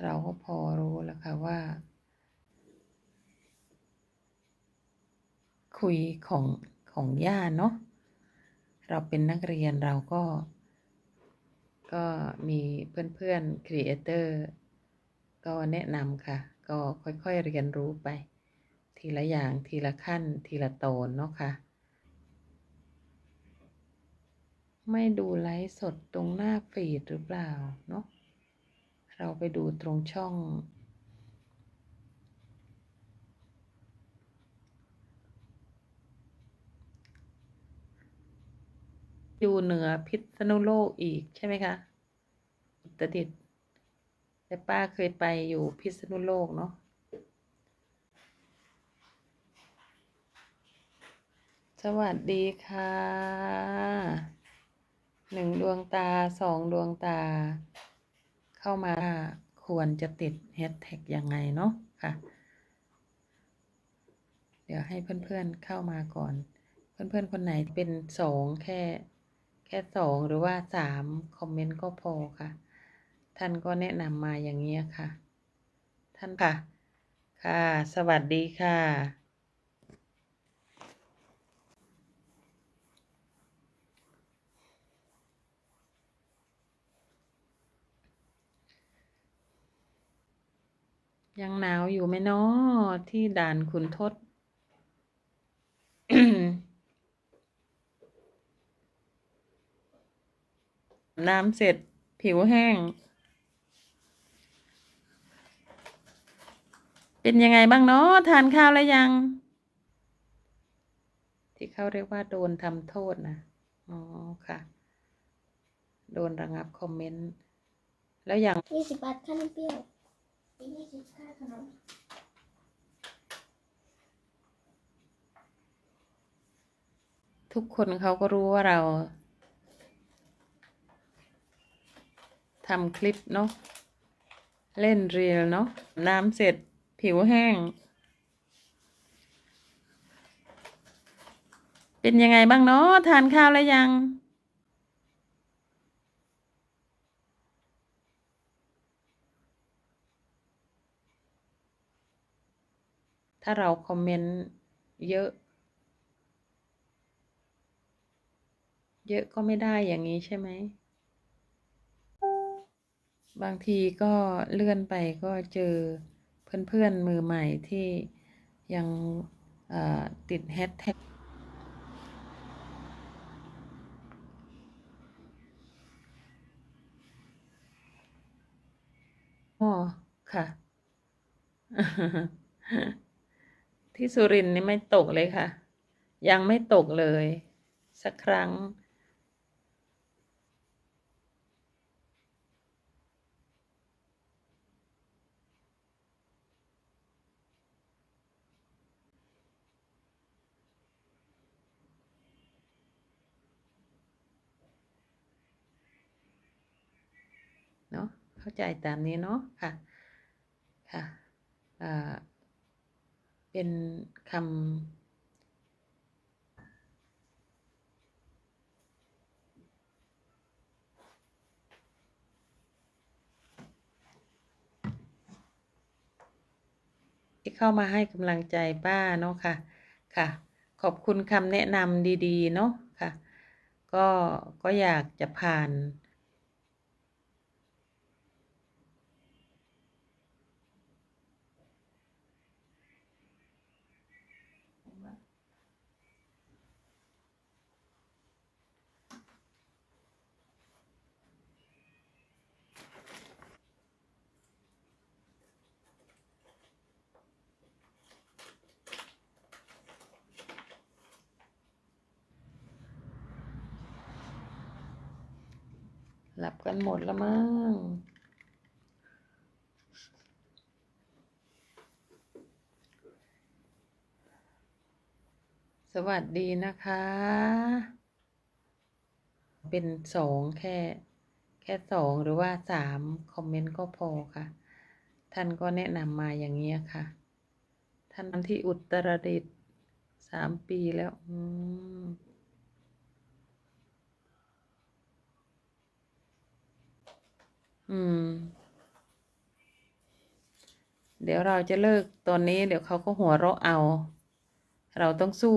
เราก็พอรู้แล้วค่ะว่า คุยของของย่าเนาะเราเป็นนักเรียนเราก็ ก็มีเพื่อนๆครีเอเตอร์ก็แนะนำค่ะ ก็ค่อยๆเรียนรู้ไป ทีละอย่างทีละขั้น ทีละตอนเนาะค่ะ ไม่ดูไลฟ์สดตรงหน้าฟีดหรือเปล่าเนาะ เราไปดูตรงช่อง อยู่เหนือพิษณุโลกอีกใช่ไหมคะอุตรดิตแต่ป้าเคยไปอยู่พิษณุโลกเนาะสวัสดีค่ะหนึ่งดวงตาสองดวงตา เข้ามาควรจะติดแฮชแท็กยังไงเนาะค่ะ เดี๋ยวให้เพื่อนๆเข้ามาก่อน เพื่อนๆคนไหนเป็นสองแค่แค่สองหรือว่าสามคอมเมนต์ก็พอค่ะ ท่านก็แนะนำมาอย่างนี้ค่ะ ท่านค่ะ ค่ะ สวัสดีค่ะ ยังหนาวอยู่ไหมเนาะที่ด่านขุนทด น้ำเสร็จผิวแห้ง เป็นยังไงบ้างเนาะทานข้าวแล้วยัง ที่เขาเรียกว่าโดนทำโทษนะอ๋อค่ะ โดนระงับคอมเมนต์ แล้วอย่างยี่สิบบาทค่าน้ำเปรี้ยว ทุกคนเขาก็รู้ว่าเราทำคลิปเนาะเล่นเรียลเนาะน้ำเสร็จผิวแห้ง เป็นยังไงบ้างเนาะทานข้าวแล้วยัง ถ้าเราคอมเมนต์เยอะ เยอะก็ไม่ได้อย่างนี้ใช่ไหม บางทีก็เลื่อนไปก็เจอเพื่อนๆมือใหม่ที่ยังติดแฮชแท็กอ๋อค่ะ ที่สุรินนี่ไม่ตกเลยค่ะ ยังไม่ตกเลย สักครั้ง เนาะเข้าใจตามนี้เนาะค่ะ ค่ะอ่า เป็นคำที่เข้ามาให้กำลังใจป้าเนาะค่ะ ค่ะ ขอบคุณคำแนะนำดี ๆ เนาะค่ะ ก็ก็อยากจะผ่าน หลับกันหมดแล้วมั้งสวัสดีนะคะ เป็นสองแค่ แค่สองหรือว่าสามคอมเมนต์ก็พอค่ะ ท่านก็แนะนำมาอย่างนี้ยค่ะ ท่านที่อุตรดิตถ์สามปีแล้ว อืม อืม เดี๋ยวเราจะเลิกตอนนี้ เดี๋ยวเขาก็หัวเราะเอา เราต้องสู้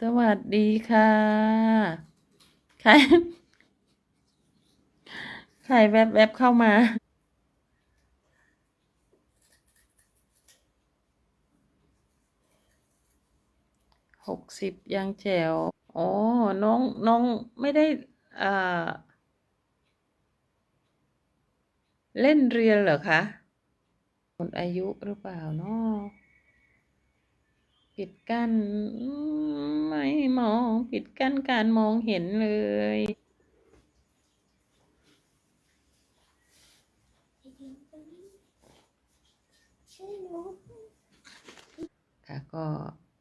สวัสดีค่ะ ใคร ใครแวบๆบเข้ามา หกสิบยังแจ๋วอ๋อน้องน้องไม่ได้อ่าเล่นเรียนเหรอคะหมดอายุหรือเปล่าเนาะปิดกั้นไม่มองปิดกั้นการมองเห็นเลยไอ้วยหนูค่ะก็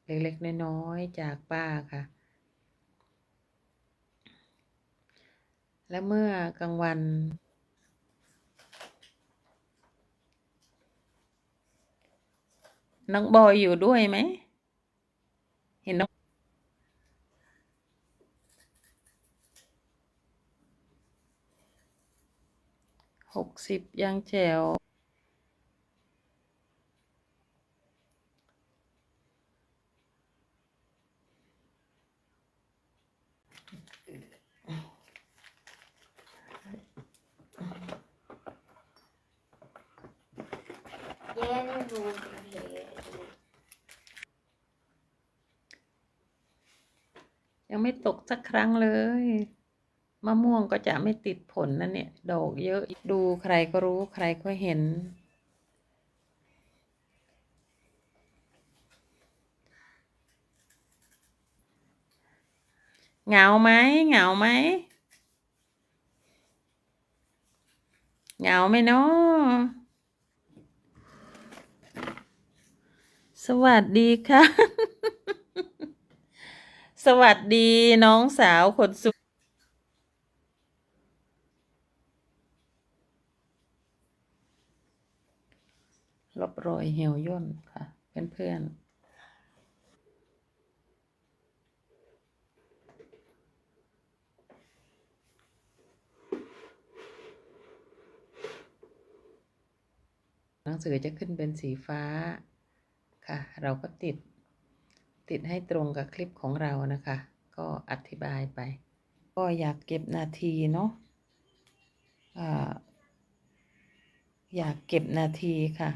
เล็กๆ น้อยๆ จากป้าค่ะ และเมื่อกลางวัน น้องบอยอยู่ด้วยไหม เห็นน้องหกสิบยังแจ๋ว แย่ไม่รู้เล ยังไม่ตกสักครั้งเลย มะม่วงก็จะไม่ติดผลนะเนี่ย ดอกเยอะดูใครก็รู้ใครก็เห็น เหงาไหมเหงาไหมเหงาไหมเนาะ สวัสดีค่ะ สวัสดีน้องสาวคนสวยลบรอยเหี่ยวย่นค่ะ เพื่อนๆหนังสือจะขึ้นเป็นสีฟ้า ค่ะ เราก็ติด ติดให้ตรงกับคลิปของเรานะคะ ก็อธิบายไป ก็อยากเก็บนาทีเนาะอ่าอยากเก็บนาทีค่ะ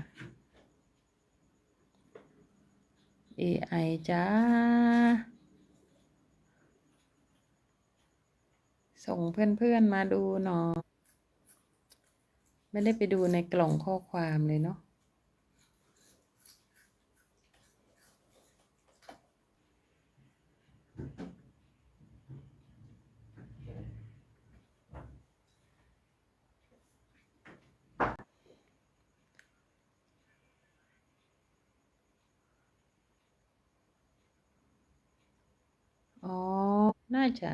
AI จ้า ส่งเพื่อนๆมาดูหน่อยไม่ได้ไปดูในกล่องข้อความเลยเนาะ อ๋อ น่า จะ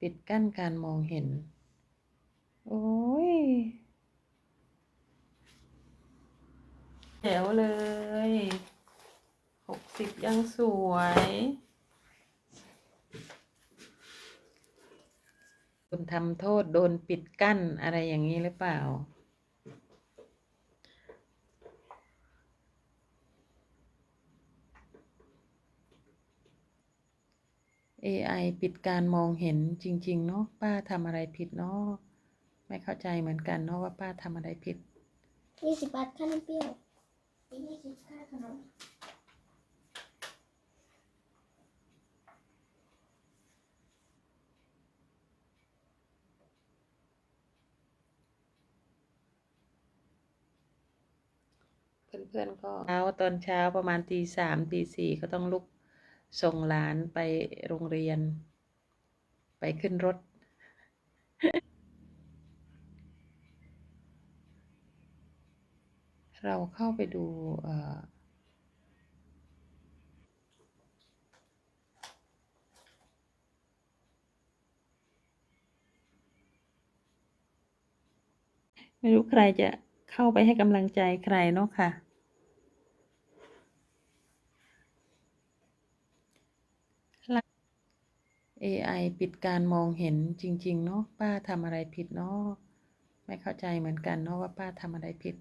ปิดกั้นการมองเห็น โอ้ยแจ๋วเลยหกสิบยังสวยคุณทำโทษโดนปิดกั้นอะไรอย่างนี้หรือเปล่า AI ปิดการมองเห็นจริง ๆ เนาะป้าทำอะไรผิดเนาะไม่เข้าใจเหมือนกันเนาะว่าป้าทำอะไรผิดยี่สิบบาทค่าน้ำเปรี้ยวยี่สิบค่าขนมเพื่อนๆก็เช้าตอนเช้าประมาณตีสามตีสี่ก็ต้องลุก ส่งหลานไปโรงเรียน ไปขึ้นรถ เราเข้าไปดูไม่รู้ใครจะเข้าไปให้กำลังใจใครเนาะค่ะไล AI ปิดการมองเห็นจริง ๆ เนาะป้าทำอะไรผิดเนาะไม่เข้าใจเหมือนกันเนาะว่าป้าทำอะไรผิด